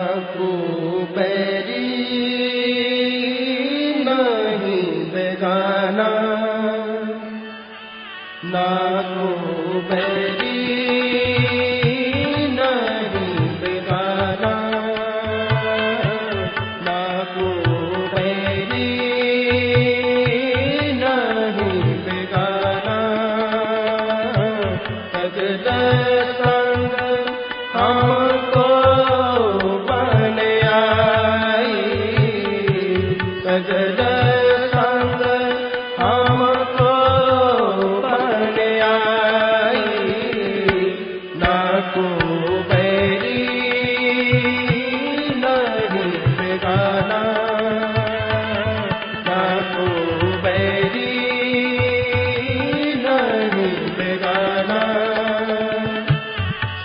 को बैरी नहीं बेगाना ना को बैरी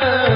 uh,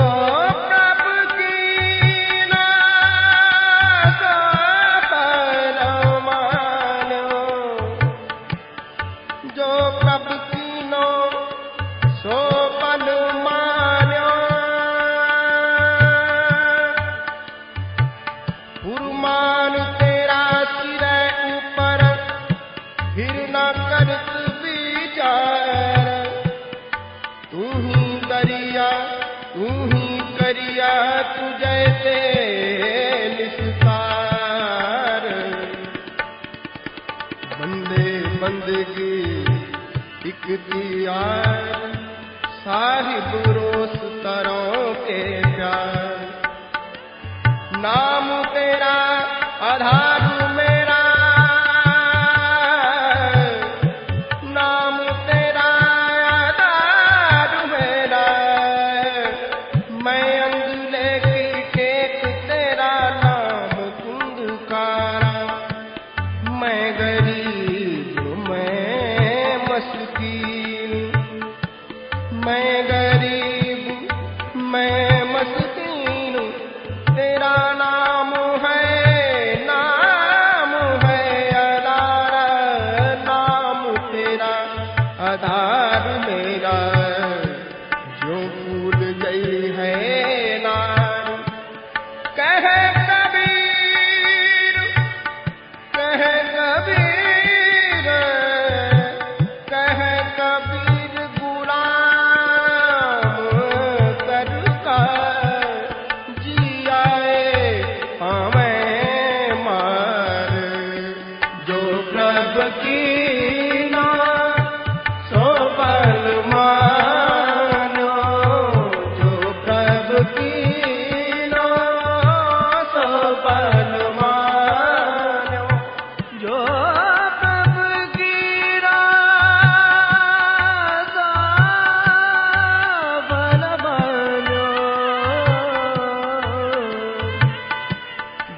ਬੰਦਗੀ ਇਕ ਦੀਆਰ ਸਾਹਿਬ ਰੋਸ ਤਰੋ ਕੇ ਪਿਆਰ ਨਾ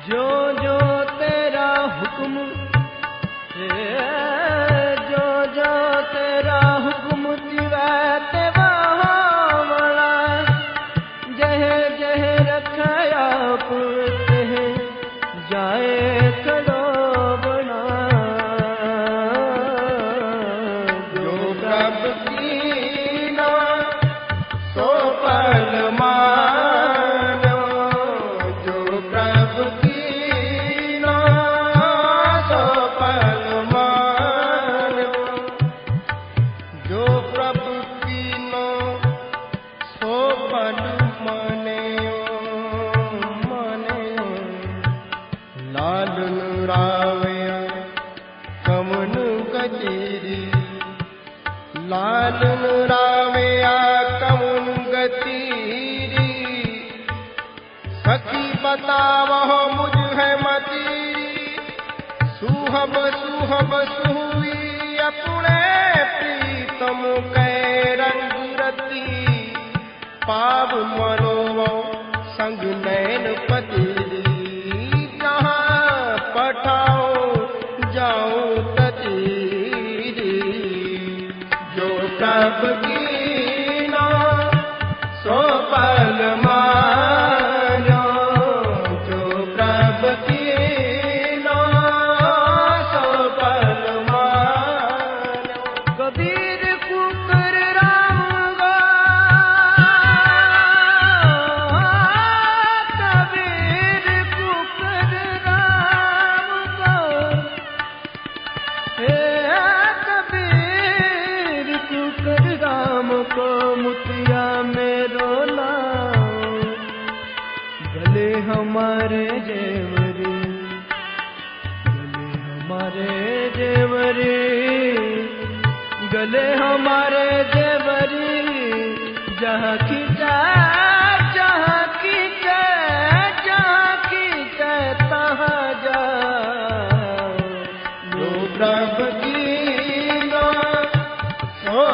जो जो तेरा हुक्म बतावहो मुझ है मती सुहब सुहब सुहुई अपने प्रीतम कै रंग रती पाव मन कर राम को मुतिया में रोला गले हमारे जेवरी, गले हमारे जेवरी, गले हमारे देवरी जहाँ की